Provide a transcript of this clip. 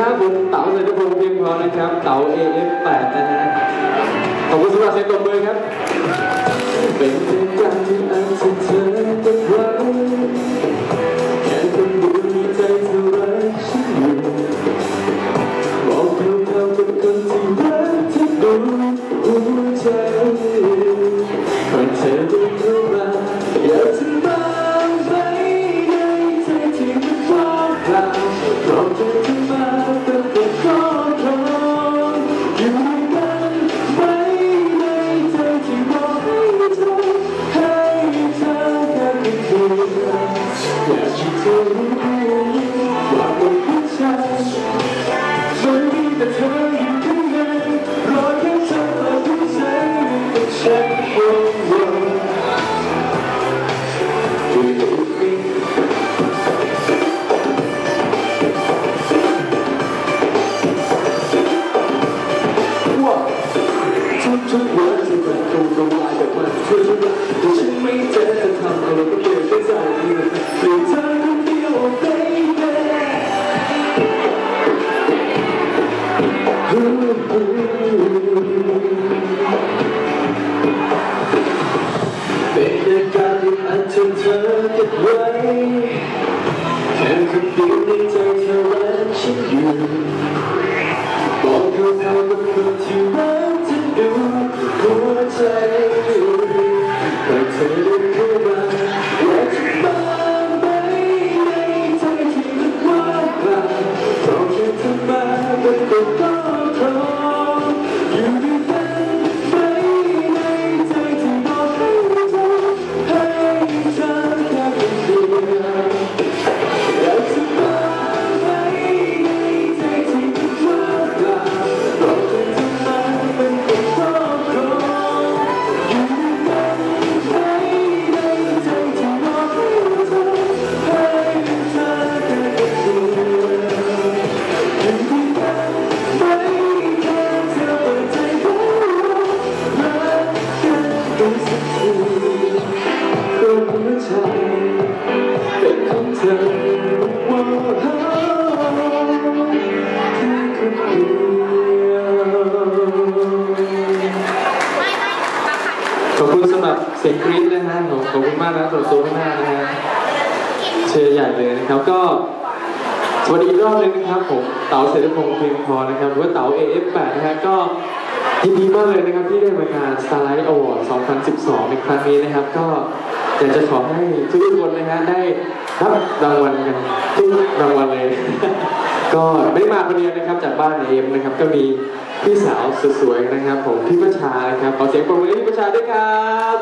ครับผมเต๋าเศรษฐพงศ์เพียงพรนะครับเต๋า AM8 นะฮะขอบคุณสำหรับเสียงตบมือครับ ขอบคุณมากนะสำหรับซข้ากหน้นะฮะเชียร์ใหญ่เลยนะครับก็สวัสดีรอบนึงนะครับผมเต๋าเสรีพงษ์เพียงพอนะครับหรือว่าเต๋า AF8 นะฮะก็ยินดีมากเลยนะครับที่ได้มางาน Starlight Award 2012 ในครั้งนี้นะครับ ก็อยากจะขอให้ทุกคนนะฮะได้รับรางวัลกันทุกรางวัลเลย ก็ไม่มาคนเดียวนะครับจากบ้านเอมนะครับ ก็มีพี่สาวสวยๆนะครับ ผมพี่ประชานะครับขอเสียงปรบมือให้พี่ประชาด้วยครับ